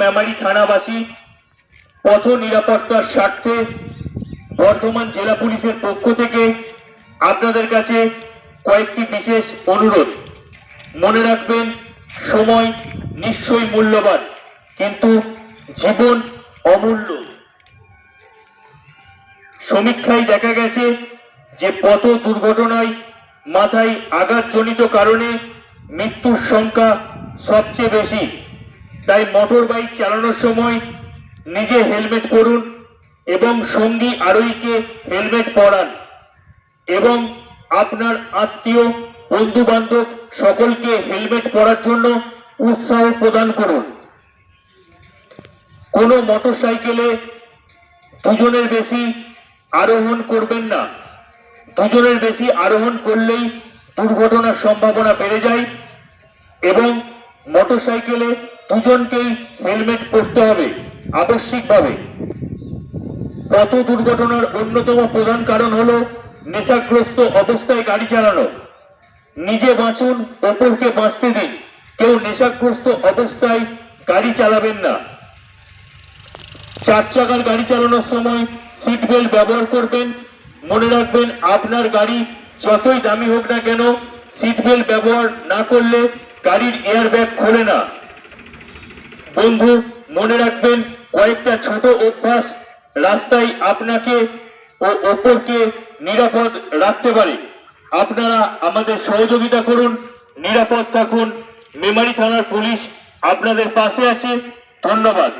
মেমারি থানাবাসী পথ নিরাপত্তার স্বার্থে বর্ধমান জেলা পুলিশের পক্ষ থেকে আপনাদের কাছে কয়েকটি বিশেষ অনুরোধ। মনে রাখবেন, সময় নিশ্চয়ই মূল্যবান, কিন্তু জীবন অমূল্য। সমীক্ষায় দেখা গেছে যে পথ দুর্ঘটনায় মাথায় আঘাতজনিত কারণে মৃত্যুর সংখ্যা সবচেয়ে বেশি। তাই মোটর বাইক চালানোর সময় নিজে হেলমেট পরুন এবং সঙ্গী আরোহীকে হেলমেট পরান এবং আপনার আত্মীয় বন্ধু বান্ধব সকলকে হেলমেট পরার জন্য উৎসাহ প্রদান করুন। কোনো মোটর সাইকেলে দুজনের বেশি আরোহণ করবেন না। দুজনের বেশি আরোহণ করলেই দুর্ঘটনার সম্ভাবনা বেড়ে যায় এবং মোটরসাইকেলে দুজনকেই হেলমেট পরতে হবে, আবশ্যিকভাবে। পথ দুর্ঘটনার অন্যতম প্রধান কারণ হলো নেশাগ্রস্ত অবস্থায় গাড়ি চালানো। নিজে বাঁচুন, অপরকে বাঁচতে দিন। কেউ নেশাগ্রস্ত অবস্থায় গাড়ি চালাবেন না। চার চাকার গাড়ি চালানোর সময় সিট বেল্ট ব্যবহার করবেন। মনে রাখবেন, আপনার গাড়ি যতই দামি হোক না কেন সিট বেল্ট ব্যবহার না করলে গাড়ির এয়ার ব্যাগ খোলে না। বন্ধু, মনে রাখবেন, কয়েকটা ছোট অভ্যাস রাস্তায় আপনাকে ও অপরকে নিরাপদ রাখতে পারে। আপনারা আমাদের সহযোগিতা করুন, নিরাপদ থাকুন। মেমারি থানার পুলিশ আপনাদের পাশে আছে। ধন্যবাদ।